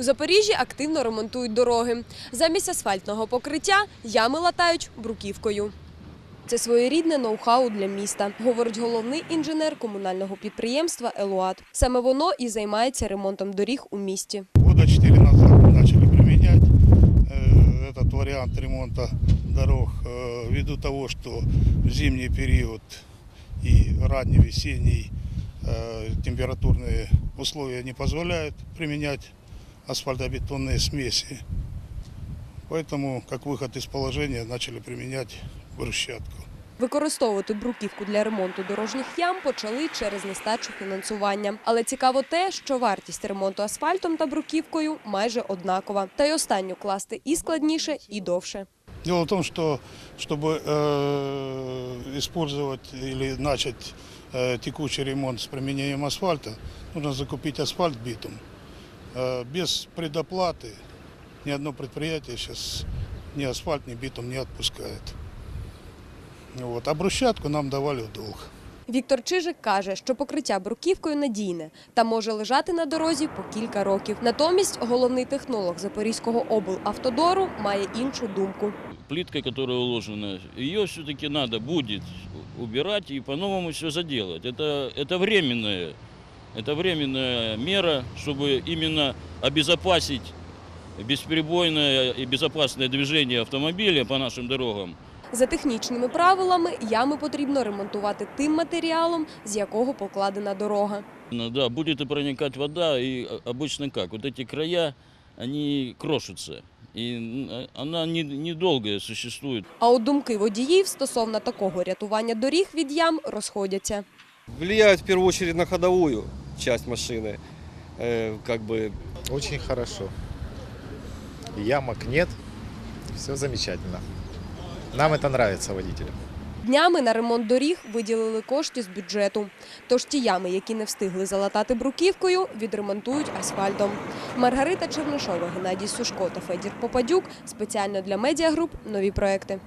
У Запоріжжі активно ремонтують дороги. Замість асфальтного покриття ями латають бруківкою. Це своєрідне ноу-хау для міста, говорить головний інженер комунального підприємства Елуат. Саме воно і займається ремонтом доріг у місті. Года четыре назад начали применять э, этот вариант ремонта дорог э, ввиду того, что в зимний период и ранний весенний э, температурные условия не позволяют применять асфальтобетонные смеси. Поэтому, как выход из положения, начали применять брусчатку. Використовувати бруківку для ремонту дорожніх ям почали через нестачу фінансування. Але цікаво те, що вартість ремонту асфальтом та бруківкою майже однакова. Та й останню класти і складніше, і довше. Дело в том, что чтобы э, использовать или начать э, текущий ремонт с применением асфальта, нужно закупить асфальт битум. Э, без предоплаты ни одно предприятие сейчас ни асфальт, ни битум не отпускает. Вот. А брусчатку нам давали в долг. Віктор Чижик каже, що покриття бруківкою надійне та може лежати на дорозі по кілька років. Натомість головний технолог Запорізького облавтодору має іншу думку. плитка, которая уложена, ее все-таки надо будет убирать и по-новому все заделать. Это, это временная, это временная мера, чтобы именно обезопасить бесперебойное и безопасное движение автомобиля по нашим дорогам. За технічними правилами ями потрібно ремонтувати тим матеріалом, з якого покладена дорога. Ну Да, будет и проникать вода, и а, обычно как? Вот эти края, они крошатся. И м, она не- недолго существует. А от думки водіїв стосовно такого рятування доріг від ям розходяться. влияют в первую очередь на ходовую часть машины. Э, как бы Очень хорошо. Ямок нет. Все замечательно. Нам это нравится водителям. Днями на ремонт доріг виділили кошти з бюджету. Тож ті ями, які не встигли залатати бруківкою, відремонтують асфальтом. Маргарита Чернишова, Геннадій Сушко та Федір Попадюк спеціально для медіагруп нові проекти.